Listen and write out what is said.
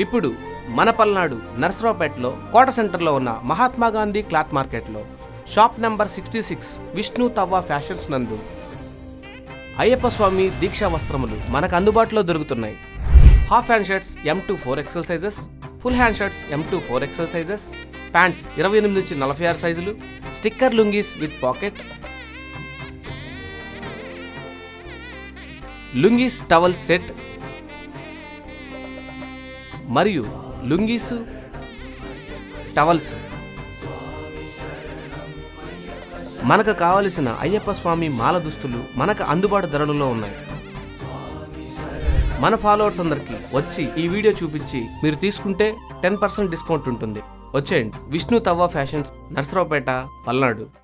ఇప్పుడు మన పల్నాడు నర్సరావుపేటలో కోట సెంటర్లో ఉన్న మహాత్మా గాంధీ క్లాత్ మార్కెట్లో shop number sixty six Vishnu తవ్వ ఫ్యాషన్స్ నందు అయ్యప్ప స్వామి దీక్షా వస్త్రములు మనకు అందుబాటులో దొరుకుతున్నాయి. Half hand shirts M to four XL sizes full hand shirts M to four XL sizes pants ఇరవై ఎనిమిది నుంచి నలభై ఆరు సైజులు sticker lungis with pocket. Lungis towel set మరియు లుంగీసు టవల్స్. మనకు కావలసిన అయ్యప్ప స్వామి మాల దుస్తులు మనకు అందుబాటు ధరలలో ఉన్నాయి. మన ఫాలోవర్స్ అందరికీ వచ్చి ఈ వీడియో చూపించి మీరు తీసుకుంటే టెన్ పర్సెంట్ డిస్కౌంట్ ఉంటుంది. వచ్చేయండి. విష్ణు తవ్వ ఫ్యాషన్స్ నర్సరావుపేట పల్నాడు.